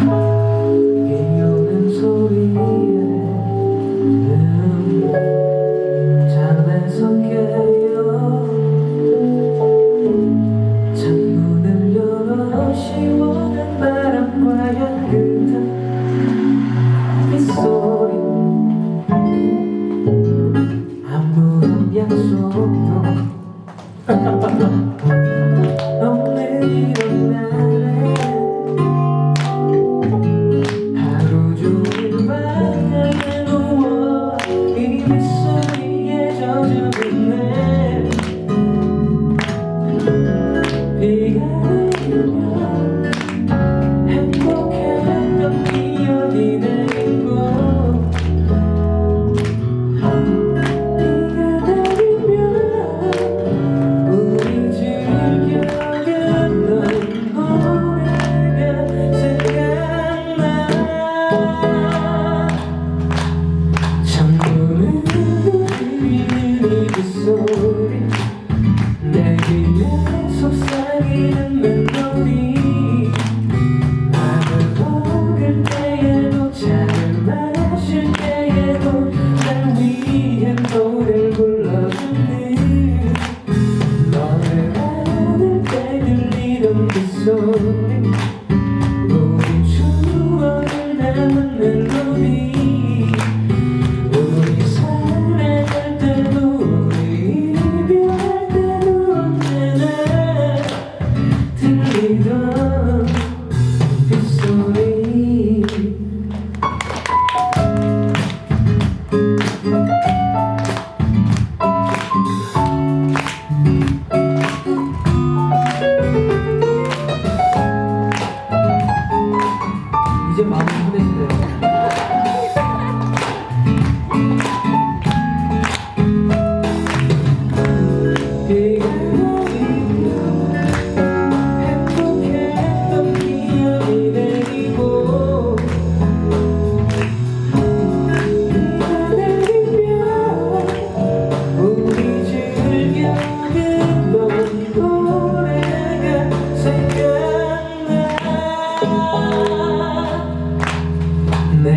비 Oh. です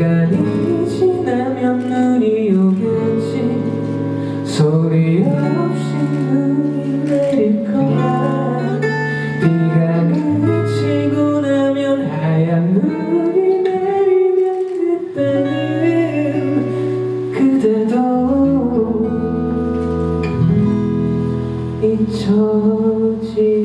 시간이 지나면 눈이 오겠지. 소리 없이 눈이 내릴 거야. 비가 그치고 나면 하얀 눈이 내리면 그때는 그대도 잊혀지기